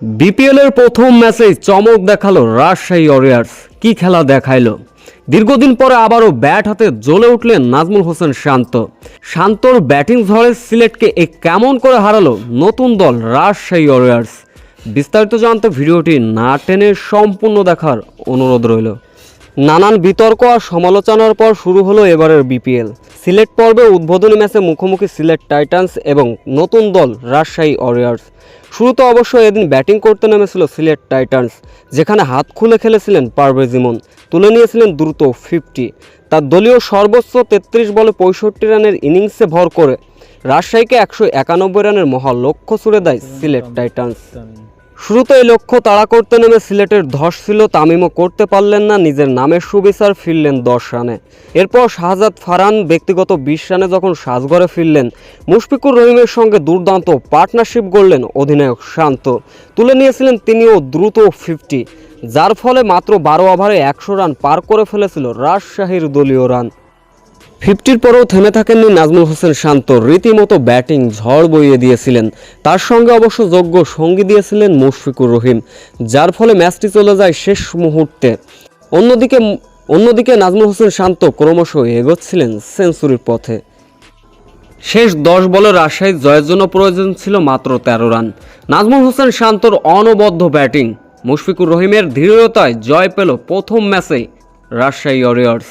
বিপিএলের প্রথম ম্যাচেই চমক দেখাল রাজশাহী ওয়ারিয়ার্স কি খেলা দেখাইলো? দীর্ঘদিন পরে আবারও ব্যাট হাতে জ্বলে উঠলেন নাজমুল হোসেন শান্ত। শান্তর ব্যাটিং ঝড়ে সিলেটকে এ কেমন করে হারালো নতুন দল রাজশাহী ওয়ারিয়ার্স বিস্তারিত জানতে ভিডিওটি না টেনে সম্পূর্ণ দেখার অনুরোধ রইল। নানান বিতর্ক আর সমালোচনার পর শুরু হলো এবারের বিপিএল। সিলেট পর্বে উদ্বোধনী ম্যাচে মুখোমুখি সিলেট টাইটান্স এবং নতুন দল রাজশাহী ওয়ারিয়ার্স। শুরুতে অবশ্য এদিন ব্যাটিং করতে নেমেছিল সিলেট টাইটান্স, যেখানে হাত খুলে খেলেছিলেন পারভেজ ইমন। তুলে নিয়েছিলেন দ্রুত ফিফটি। তার দলীয় সর্বোচ্চ তেত্রিশ বলে পঁয়ষট্টি রানের ইনিংসে ভর করে রাজশাহীকে একশো একানব্বই রানের মহা লক্ষ্য ছুড়ে দেয় সিলেট টাইটান্স। শুরুতে এই লক্ষ্য তাড়া করতে নেমে সিলেটের ধস ছিল, তামিমও করতে পারলেন না, নিজের নামের সুবিচার ফিরলেন দশ রানে। এরপর শাহজাদ ফারহান ব্যক্তিগত বিশ রানে যখন সাজঘরে ফিরলেন, মুশফিকুর রহিমের সঙ্গে দুর্দান্ত পার্টনারশিপ গড়লেন অধিনায়ক শান্ত। তুলে নিয়েছিলেন তিনিও দ্রুত ফিফটি যার ফলে মাত্র বারো ওভারে একশো রান পার করে ফেলেছিল রাজশাহীর দলীয় রান। ফিফটির পরেও থেমে থাকেননি নাজমুল হোসেন শান্ত। রীতিমতো ব্যাটিং ঝড় বইয়ে দিয়েছিলেন। তার সঙ্গে অবশ্য যোগ্য সঙ্গী দিয়েছিলেন মুশফিকুর রহিম, যার ফলে ম্যাচটি চলে যায় শেষ মুহূর্তে। অন্যদিকে অন্যদিকে নাজমুল হোসেন শান্ত ক্রমশ এগোচ্ছিলেন সেঞ্চুরির পথে। শেষ দশ বলে রাজশাহীর জয়ের জন্য প্রয়োজন ছিল মাত্র তেরো রান। নাজমুল হোসেন শান্তর অনবদ্য ব্যাটিং। মুশফিকুর রহিমের দৃঢ়তায় জয় পেল প্রথম ম্যাচেই রাজশাহী ওয়ারিয়র্স।